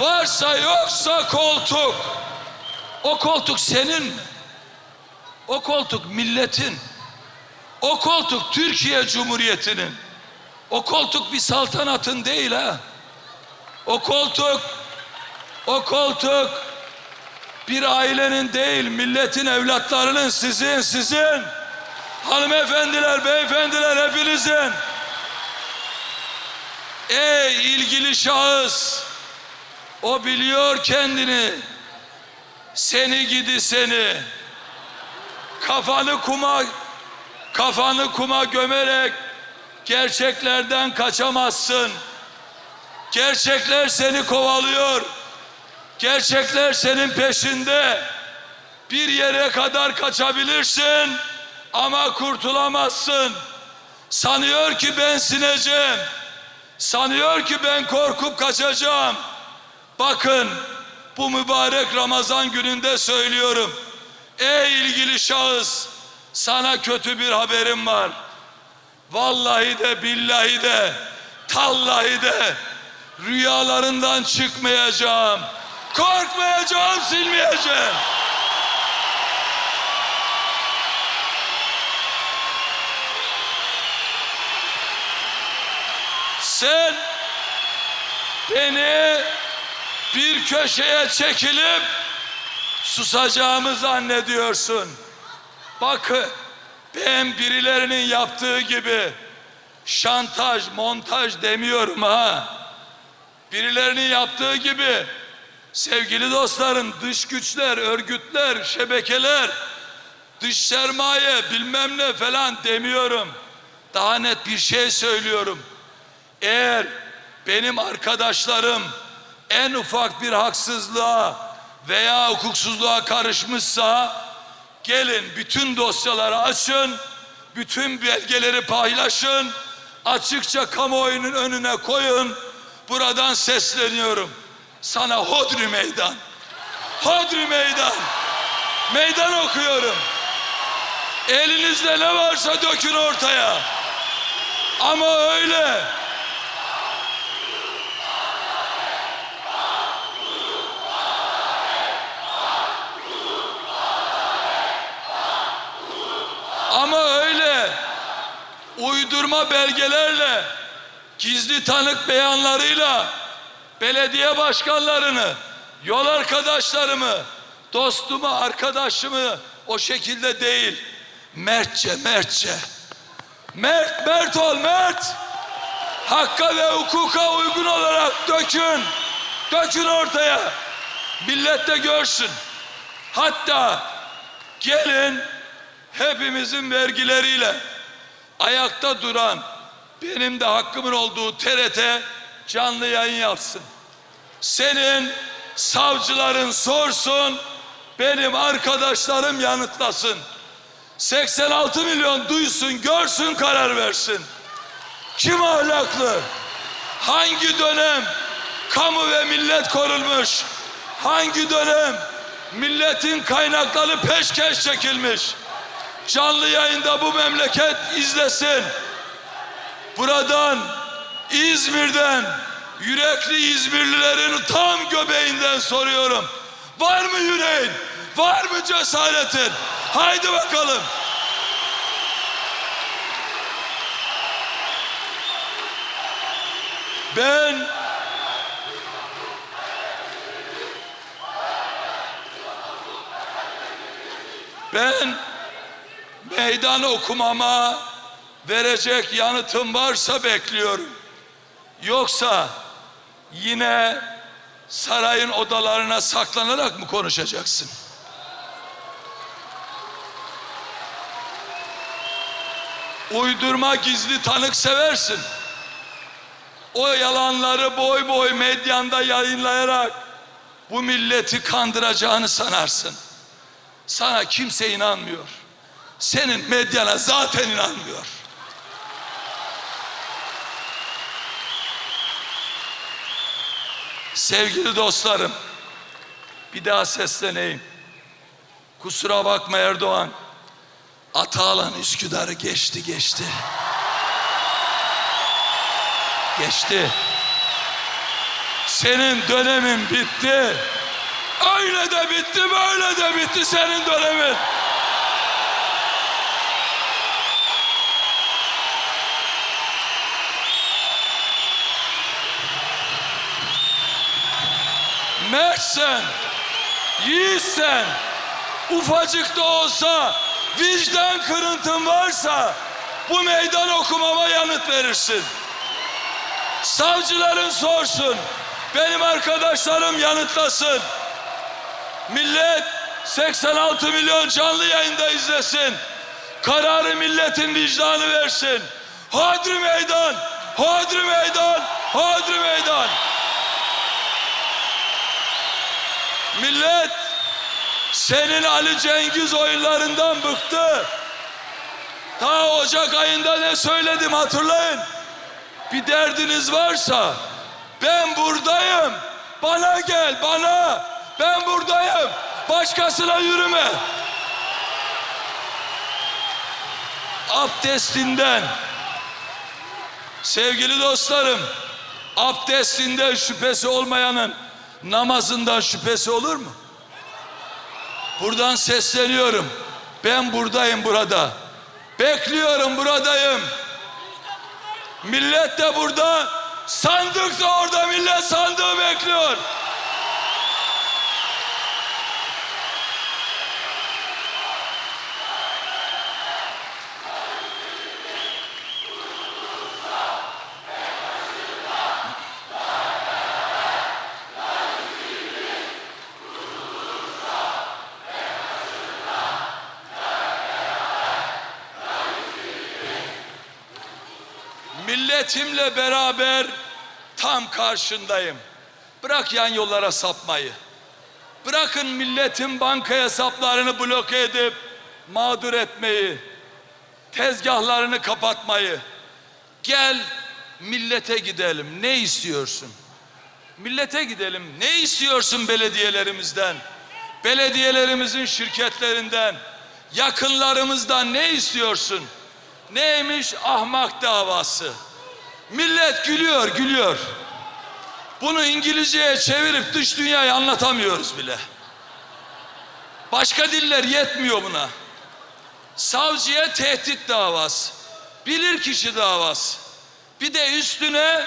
Varsa yoksa koltuk. O koltuk senin mi? O koltuk milletin. O koltuk Türkiye Cumhuriyeti'nin. O koltuk bir saltanatın değil ha. O koltuk, o koltuk bir ailenin değil, milletin evlatlarının sizin, sizin. Hanımefendiler, beyefendiler hepinizin. Ey ilgili şahıs, o biliyor kendini. Seni gidi seni. Kafanı kuma kafanı kuma gömerek gerçeklerden kaçamazsın. Gerçekler seni kovalıyor. Gerçekler senin peşinde. Bir yere kadar kaçabilirsin ama kurtulamazsın. Sanıyor ki ben sineceğim. Sanıyor ki ben korkup kaçacağım. Bakın bu mübarek Ramazan gününde söylüyorum. Ey ilgili şahıs sana kötü bir haberim var. Vallahi de billahi de tallahi de rüyalarından çıkmayacağım. Korkmayacağım, silmeyeceğim. Sen beni bir köşeye çekilip susacağımı zannediyorsun. Bakın ben birilerinin yaptığı gibi şantaj, montaj demiyorum ha. Birilerinin yaptığı gibi sevgili dostlarım dış güçler, örgütler, şebekeler, dış sermaye bilmem ne falan demiyorum. Daha net bir şey söylüyorum. Eğer benim arkadaşlarım en ufak bir haksızlığa veya hukuksuzluğa karışmışsa gelin bütün dosyaları açın, bütün belgeleri paylaşın, açıkça kamuoyunun önüne koyun. Buradan sesleniyorum. Sana hodri meydan. Hodri meydan. Meydan okuyorum. Elinizde ne varsa dökün ortaya. Ama öyle. Ama öyle uydurma belgelerle, gizli tanık beyanlarıyla belediye başkanlarını, yol arkadaşlarımı, dostumu, arkadaşımı o şekilde değil, mertçe, mertçe. Mert, mert ol, mert. Hakka ve hukuka uygun olarak dökün. Dökün ortaya. Millet de görsün. Hatta gelin hepimizin vergileriyle ayakta duran benim de hakkımın olduğu TRT canlı yayın yapsın. Senin savcıların sorsun, benim arkadaşlarım yanıtlasın. 86 milyon duysun, görsün, karar versin. Kim ahlaklı? Hangi dönem kamu ve millet korunmuş? Hangi dönem milletin kaynakları peşkeş çekilmiş? Canlı yayında bu memleket izlesin. Buradan İzmir'den yürekli İzmirlilerin tam göbeğinden soruyorum. Var mı yüreğin? Var mı cesaretin? Haydi bakalım. Ben ben meydan okumama verecek yanıtım varsa bekliyorum. Yoksa yine sarayın odalarına saklanarak mı konuşacaksın? Uydurma gizli tanık seversin. O yalanları boy boy medyanda yayınlayarak bu milleti kandıracağını sanarsın. Sana kimse inanmıyor. Senin medyana zaten inanmıyor. Sevgili dostlarım, bir daha sesleneyim. Kusura bakma Erdoğan. Atalan Üsküdar'ı geçti geçti. Geçti. Senin dönemin bitti. Öyle de bitti, böyle de bitti senin dönemin. Mertsen, yiğitsen, ufacık da olsa vicdan kırıntın varsa bu meydan okumama yanıt verirsin. Savcıların sorsun, benim arkadaşlarım yanıtlasın. Millet 86 milyon canlı yayında izlesin. Kararı milletin vicdanı versin. Hodri meydan, hodri meydan, hodri meydan. Millet senin Ali Cengiz oyunlarından bıktı. Ta Ocak ayında ne söyledim hatırlayın. Bir derdiniz varsa ben buradayım. Bana gel bana. Ben buradayım. Başkasına yürüme. Abdestinden sevgili dostlarım abdestinden şüphesi olmayanın namazından şüphesi olur mu? Buradan sesleniyorum. Ben buradayım burada. Bekliyorum buradayım. Millet de burada. Sandık da orada millet sandığı bekliyor. Milletimle beraber tam karşındayım. Bırak yan yollara sapmayı. Bırakın milletin banka hesaplarını bloke edip mağdur etmeyi. Tezgahlarını kapatmayı. Gel millete gidelim. Ne istiyorsun? Millete gidelim. Ne istiyorsun belediyelerimizden? Belediyelerimizin şirketlerinden, yakınlarımızdan ne istiyorsun? Neymiş ahmak davası? Millet gülüyor, gülüyor. Bunu İngilizceye çevirip dış dünyaya anlatamıyoruz bile. Başka diller yetmiyor buna. Savcıya tehdit davası, bilirkişi davası. Bir de üstüne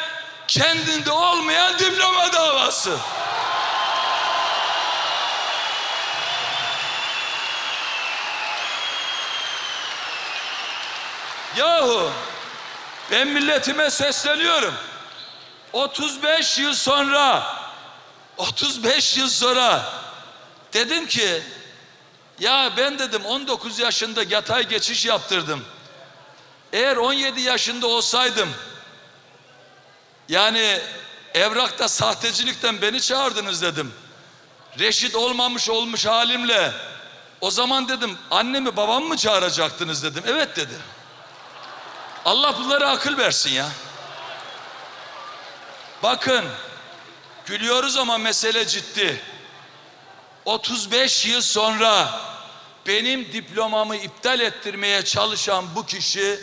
kendinde olmayan diploma davası. Yahu ben milletime sesleniyorum. 35 yıl sonra 35 yıl sonra dedim ki ya ben dedim 19 yaşında yatay geçiş yaptırdım. Eğer 17 yaşında olsaydım yani evrakta sahtecilikten beni çağırdınız dedim. Reşit olmamış olmuş halimle o zaman dedim annemi babamı mı çağıracaktınız dedim. Evet dedi. Allah bunlara akıl versin ya. Bakın gülüyoruz ama mesele ciddi. 35 yıl sonra benim diplomamı iptal ettirmeye çalışan bu kişi